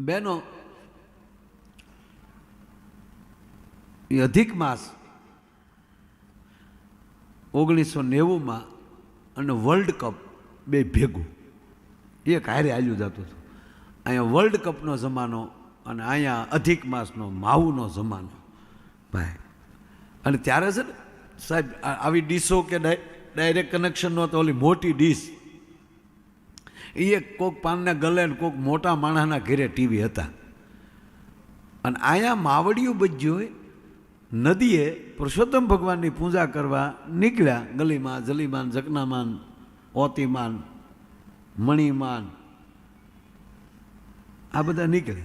બહેનો, એ અધિક માસ ઓગણીસો નેવુંમાં અને વર્લ્ડ કપ બે ભેગું. એક હારે હાલ્યું જતું હતું. અહીંયા વર્લ્ડ કપનો જમાનો અને અહીંયા અધિક માસનો માવુનો જમાનો. ભાઈ, અને ત્યારે છે ને, સાહેબ આવી ડીશો કે ડાય- ડાયરેક્ટ કનેક્શન નહોતો, ઓલી મોટી ડીશ. એ એક કોક પાનના ગલે ને કોક મોટા માણસના ઘેરે ટીવી હતા. અને અહીંયા માવડિયું બજ્યું હોય નદીએ પુરુષોત્તમ ભગવાનની પૂજા કરવા નીકળ્યા, ગલીમાં જલીમાન જકનામાન ઓતિમાન મણિમાન આ બધા નીકળે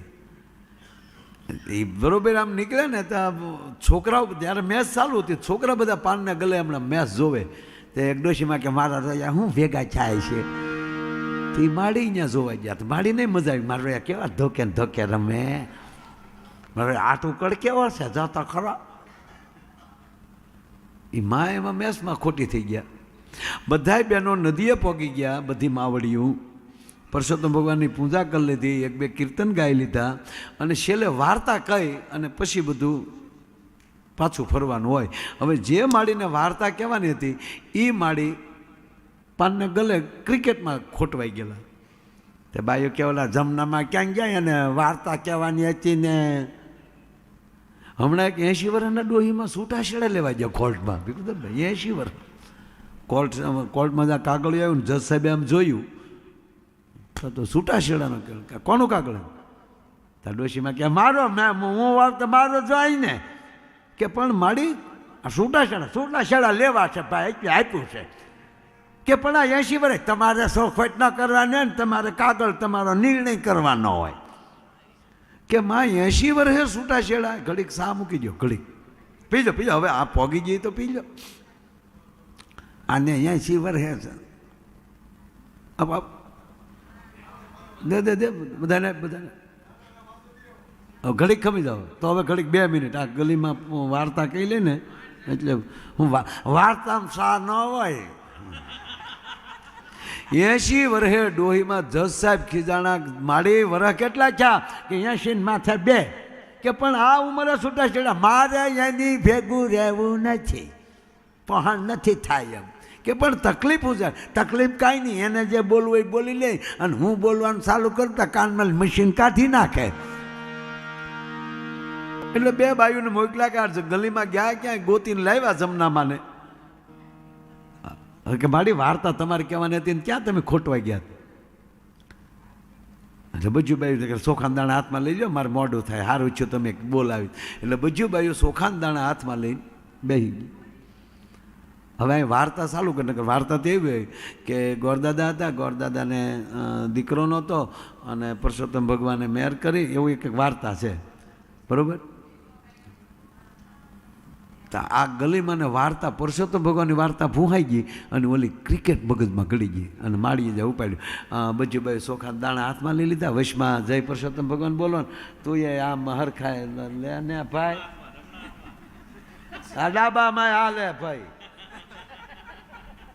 એ બરોબર આમ નીકળે ને તો છોકરાઓ જ્યારે મેચ ચાલુ હતી, છોકરા બધા પાનના ગલે હમણાં મેચ જોવે. તો એક ડોશીમાં કે મારા તો હું ભેગા થાય છે? તો એ માડી અહીંયા જોવા ગયા તો માડી નહીં મજા આવી. મારો કેવા ધોકે ધોકે રમે. મારે આટું કડ કેવો છે? જતા ખરા. એ મા એમાં મેસમાં ખોટી થઈ ગયા. બધાય બહેનો નદીએ પોગી ગયા, બધી માવડિયું પરસોત્તમ ભગવાનની પૂજા કરી લીધી, એક બે કીર્તન ગાઈ લીધા અને છેલ્લે વાર્તા કહી અને પછી બધું પાછું ફરવાનું હોય. હવે જે માળીને વાર્તા કહેવાની હતી એ માડી પાનને ગલે ક્રિકેટમાં ખોટવાઈ ગયેલા. તે ભાઈઓ કે જમનામાં ક્યાં ગયા અને વાર્તા કહેવાની હતી ને? હમણાં એક એંશી વર્ષના ડોહીમાં છૂટાછેડા લેવા ગયા કોર્ટમાં. ભાઈ એંશી વર્ષ. કોર્ટ, કોર્ટમાં જ્યાં કાગળ આવ્યું ને જજ સાહેબે આમ જોયું, તો છૂટાછેડાનો કોનું કાગળ? ત્યાં ડોશીમાં કે, મારો, મેં, હું વાર્તા મારો જાય ને. કે, પણ આ છૂટાછેડા છૂટાછેડા લેવા છે ભાઈ આપ્યું છે. કે પણ આ એંશી વર્ષ તમારે સોખવટ ન કરવાની તમારે કાગળ તમારો નિર્ણય કરવાનો હોય. કે માં, એંશી વર્ષે છૂટાછેડા ઘડીક સા મૂકી દો ઘડીક. પીજો પીજો હવે આ પોગી જઈએ તો પીજો આને એંશી વર્ષે છે. દે દે દે, બધાને બધાને. ઘડીક ખમી જાઓ. તો હવે ઘડીક બે મિનિટ. આ ગલીમાં વાર્તા કહી લે ને એટલે હું વાર્તામાં સા ન હોય. એસી વર્ષે ડોહીમાં જજ સાહેબ ખીજાણા માડી વર્ષ કેટલા થયા કે એસી માથે બે. કે પણ આ ઉંમરે છૂટા છેડા મારે એની ભેગું રહેવું નથી. પહાણ નથી થાય એમ. કે પણ તકલીફ છે તકલીફ કાંઈ નહીં. એને જે બોલવું એ બોલી લે. અને હું બોલવાનું ચાલુ કરતા કાનમાં મશીન કાઢી નાખે. એટલે બે બાયુને મોકલા કાઢ છે ગલીમાં ગયા ક્યાંય ગોતીને લાવ્યા જમનામાને. હવે કે મારી વાર્તા તમારે કહેવાની હતી ને ક્યાં તમે ખોટવાઈ ગયા એટલે બજુબાઈ સોખાન દાણા હાથમાં લઈ લો મારે મોઢું થાય સારું છું તમે બોલાવી. એટલે બજુબાઈઓ સોખાન દાણા હાથમાં લઈને બેસી હવે અહીં વાર્તા ચાલુ કરે વાર્તા તો એવી હોય કે ગોરદાદા હતા, ગોરદાદાને દીકરો નહોતો અને પરસોત્તમ ભગવાને મેર કરી, એવું એક વાર્તા છે. બરોબર? તો આ ગલીમાં ને વાર્તા પુરુષોત્તમ ભગવાનની વાર્તા ભૂહાઈ ગઈ અને ઓલી ક્રિકેટ મગજમાં ગળી ગઈ અને માળીએ જાય ઉપાડ્યું. બજુભાઈ સોખા દાણા હાથમાં લઈ લીધા, વશમાં જય પુરુષોત્તમ ભગવાન બોલો ને. તું એ આ મહર ખાય, લે ને ભાઈ. આ ડાબામાં હાલે ભાઈ.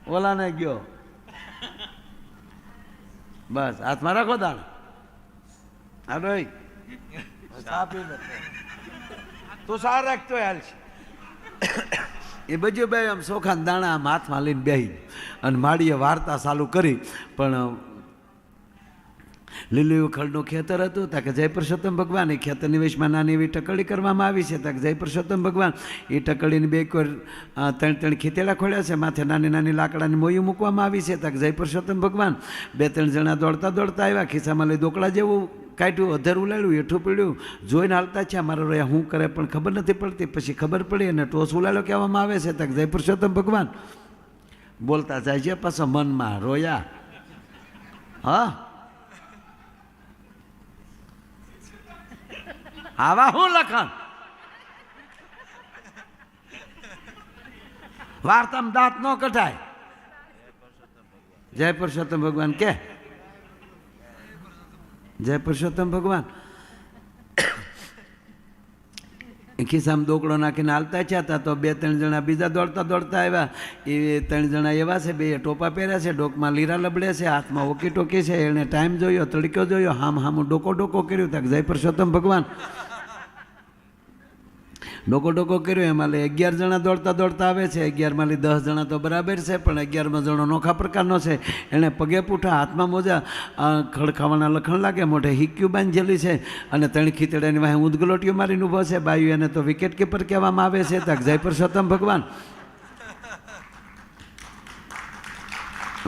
ઓલાને ગયો. બસ, હાથમાં રાખો દાણા. હા તું સાર રાખતો હાલ છે. એ બધું બે આમ સોખાન દાણા આમ હાથમાં લઈને બેહી અને માડીએ વાર્તા ચાલુ કરી. પણ લીલું ઉખળનું ખેતર હતું તાકે જય પુરુષોત્તમ ભગવાન, એ ખેતરની વેશમાં નાની એવી ટકડી કરવામાં આવી છે ત્યાં કે જય પુરુષોત્તમ ભગવાન, એ ટકડીની બે કોર ત્રણ ત્રણ ખીતેડા ખોલ્યા છે, માથે નાની નાની લાકડાની મોયું મૂકવામાં આવી છે ત્યાં કે જય પુરુષોત્તમ ભગવાન, બે ત્રણ જણા દોડતા દોડતા આવ્યા, ખિસ્સામાં લઈ દોકડા જેવું કાઢ્યું, અધર ઉલાડ્યું હેઠું પડ્યું જોઈને હાલતા છે મારો રહ્યા શું કરે પણ ખબર નથી પડતી. પછી ખબર પડી અને ટોસ ઉલાડ્યો કહેવામાં આવે છે ત્યાં કે જય પુરુષોત્તમ ભગવાન, બોલતા જાય છે પાછો મનમાં, રોયા. હા? આવા હું લખન? વાર્તામાં દાંત ન કઢાય. જય પુરુષોત્તમ ભગવાન કે? જય પુરુષોત્તમ ભગવાન. ખિસ્સામાં દોકડો નાખીને હાલતા છે હતા તો બે ત્રણ જણા બીજા દોડતા દોડતા આવ્યા. એ ત્રણ જણા એવા છે, બે ટોપા પહેર્યા છે, ડોકમાં લીરા લબડે છે, હાથમાં ઓકી ટોકી છે, એણે ટાઈમ જોયો તડક્યો જોયો, હામ હામું ડોકો ડોકો કર્યું. તક જય પુરુષોત્તમ ભગવાન. ડોકો ડોકો કર્યો, એમાં લે અગિયાર જણા દોડતા દોડતા આવે છે. અગિયારમાં લી દસ જણા તો બરાબર છે, પણ અગિયારમાં જણો નોખા પ્રકારનો છે. એણે પગે પૂઠા હાથમાં મોજા ખડખાવાના લખણ લાગે, મોઢે હિક્યું બાંધેલી છે અને ત્રણ ખીતડાની વાહે ઊંધગલોટીઓ મારીને ઊભો છે. બાયુ એને તો વિકેટ કીપર કહેવામાં આવે છે તક જય પરસોત્તમ ભગવાન.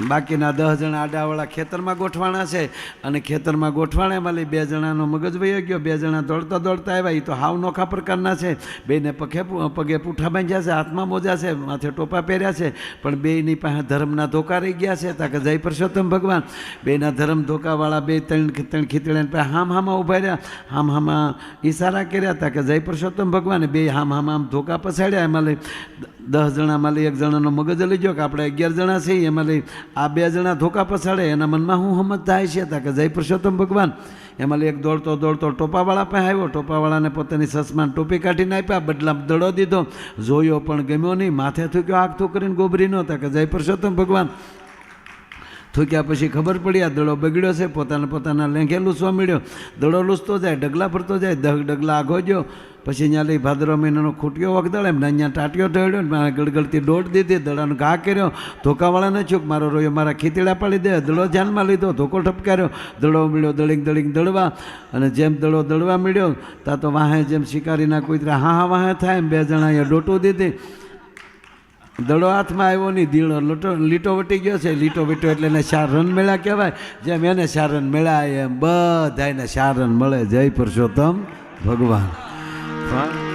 બાકીના દસ જણા આડાવાળા ખેતરમાં ગોઠવાણા છે. અને ખેતરમાં ગોઠવાણા એમાં બે જણાનો મગજ વહી ગયો. બે જણા દોડતા દોડતા આવ્યા. એ તો હાવ નોખા પ્રકારના છે. બેને પગે પગે પૂઠા બાંધ્યા છે, હાથમાં મોજા છે, માથે ટોપા પહેર્યા છે. પણ બેની પાસે ધર્મના ધોકા રહી ગયા છે. તાકે જય પરસોત્તમ ભગવાન. બેના ધર્મ ધોકાવાળા બે ત્રણ ત્રણ ખીતળ્યા પાસે હામ હામાં ઊભા રહ્યા. હામ હામાં ઈશારા કર્યા. હતા કે જય પરસોત્તમ ભગવાન. બે હામ હામ આમ ધોકા પછાડ્યા. એમાં લઈ દસ જણામાં લઈ એક જણાનો મગજ લઈ ગયો કે આપણે અગિયાર જણા છીએ. એમાં લઈ આ બે જણા ધોકા પછાડે, એના મનમાં હું સમજ થાય છે કે જય પુરુષોત્તમ ભગવાન. એમાં એક દોડતો દોડતો ટોપાવાળા પાસે આવ્યો. ટોપાવાળાને પોતાની સસમાન ટોપી કાઢીને આપ્યા બદલા દડો દીધો. જોયો પણ ગમ્યો નહીં. માથે થૂક્યો આગ થૂકરીને ગોબરી નહોતા કે જય પુરુષોત્તમ ભગવાન. થૂક્યા પછી ખબર પડી, આ દડો બગડ્યો છે. પોતાના પોતાના લેંઘે લૂસવા મળ્યો દડો લૂસતો જાય ડગલા ફરતો જાય દગ ડગલા આગો ગયો પછી અહીંયા લઈ ભાદરવા મહિનાનો ખૂટ્યો વખદાળ એમ અહીંયા ટાટિયો ઢળ્યો ને મારા ગળગળતી દોડ દીધી, દડાનો ઘા કર્યો. ધોકાવાળાને ચૂક મારો રોયો, મારા ખીતીડા પાડી દે, દડો ધ્યાનમાં લીધો, ધોકો ઠપકાર્યો. દડો મળ્યો દળીક દળીક દળવા અને જેમ દડો દળવા મળ્યો, તા તો વાહે જેમ શિકારીના કૂતરા હા હા વાહે થાય એમ બે જણા અહીંયા ડોટું દીધી. દડો હાથમાં આવ્યો નહીં, દીડો લોટો, લીટો વટી ગયો છે. લીટો વીટો એટલે એને ચાર રન મેળા કહેવાય. જેમ એને ચાર રન મેળા એમ બધાને ચાર રન મળે. જય પુરુષોત્તમ ભગવાન. time.